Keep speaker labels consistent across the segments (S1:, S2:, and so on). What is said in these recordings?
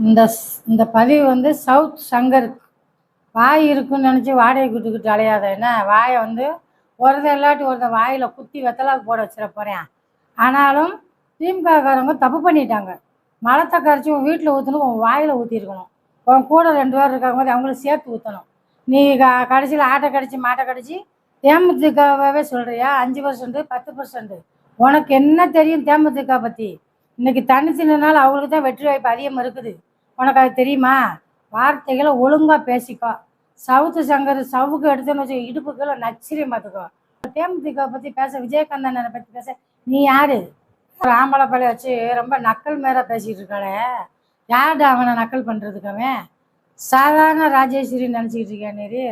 S1: இந்த ஸ்- இந்த பதிவு வந்து சவுத் சங்கர் வாய் இருக்குன்னு நினச்சி வாடகை விட்டுக்கிட்டு அலையாத என்ன? வாயை வந்து ஒருத்தன் இல்லாட்டி ஒருத்தன் வாயில் குத்தி வெத்தலாக்கு போட வச்சிட போகிறேன் ஆனாலும் திமுககாரங்க தப்பு பண்ணிட்டாங்க. மலத்தை கரைச்சி உன் வீட்டில் ஊற்றணும் உன் வாயில் ஊற்றிருக்கணும் உன் கூட ரெண்டு பேர் இருக்காங்க போது அவங்களும் சேர்த்து ஊற்றணும் நீ க கடைசியில் ஆட்டை கடிச்சு மாட்டை கடிச்சு தேமுதிகவே சொல்கிறியா அஞ்சு பர்சன்ட்டு பத்து பர்சன்ட்டு உனக்கு என்ன தெரியும் தேமுதிக பற்றி இன்னைக்கு தனிச்சினால அவங்களுக்கு தான் வெற்றி வாய்ப்பு அதிகமாக இருக்குது. உனக்கு அது தெரியுமா? வார்த்தைகளை ஒழுங்காக பேசிக்கோ. சவுத்து சங்கர் சவுக்கு எடுத்துன்னு வச்சு இடுப்புக்குள்ள நச்சிரியம் பார்த்துக்கோ தேமுதிக பற்றி பேச விஜயகாந்தனை பற்றி பேச நீ யாரு? ஒரு ஆம்பளை பழைய வச்சு ரொம்ப நக்கல் மேலே பேசிகிட்டு இருக்காளே. யார்டா அவனை நக்கல் பண்ணுறதுக்கு அவன்? சாதாரண ராஜேஸ்வரி நினச்சிக்கிட்டு இருக்கியா நீரு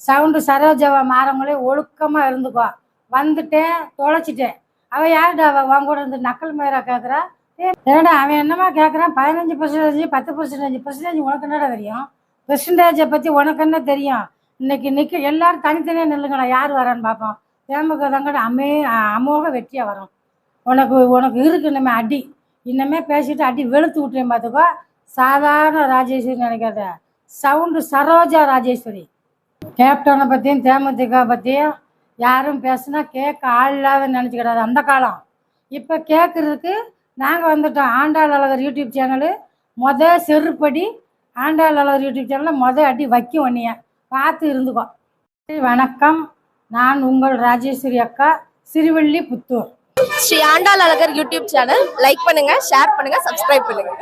S1: சவுண்டு சரோஜாவை மாறவங்களே ஒழுக்கமாக இருந்துக்கோ. வந்துட்டேன் தொலைச்சிட்டேன். அவன் யார்டா அவன் உன் கூட இருந்து நக்கல் மேரா கேட்குறா என்னடா அவன் என்னமா கேட்குறான் பதினஞ்சு பர்சன்டேஜ் பத்து பர்சன்டேஜ் பர்சன்டேஜ் உனக்கு என்னடா தெரியும்? பெர்சன்டேஜை பற்றி உனக்கு என்ன தெரியும்? இன்னைக்கு நிற்க எல்லாரும் தனித்தனியாக நில்லுங்கடா யார் வரான்னு பார்ப்போம் தேமுக தாங்கடா அமே அமோக வெற்றியாக வரும். உனக்கு உனக்கு இருக்கு இனிமே அடி. இன்னமே பேசிட்டு அடி வெளுத்து விட்டுறேன் பார்த்துக்கோ சாதாரண ராஜேஸ்வரி நினைக்காத. சவுண்டு சரோஜா ராஜேஸ்வரி. கேப்டனை பற்றியும் தேமுதிக பற்றியும் யாரும் பேசுனா கேட்க ஆள் இல்லாத நினச்சிக்கிடாது. அந்த காலம். இப்போ கேட்குறதுக்கு நாங்கள் வந்துட்டோம். Andal Azhagar YouTube channel. மொத செருப்படி ஆண்டாள் அழகர் யூடியூப் சேனலில் மொத அடி வைக்கும் ஒன்றைய பார்த்து இருந்துக்கோ. வணக்கம். நான் உங்கள் ராஜேஸ்வரி அக்கா Siruvalli Puthur.
S2: Shri Andal Azhagar YouTube channel. Like பண்ணுங்கள் ஷேர் பண்ணுங்கள் சப்ஸ்கிரைப் பண்ணுங்கள்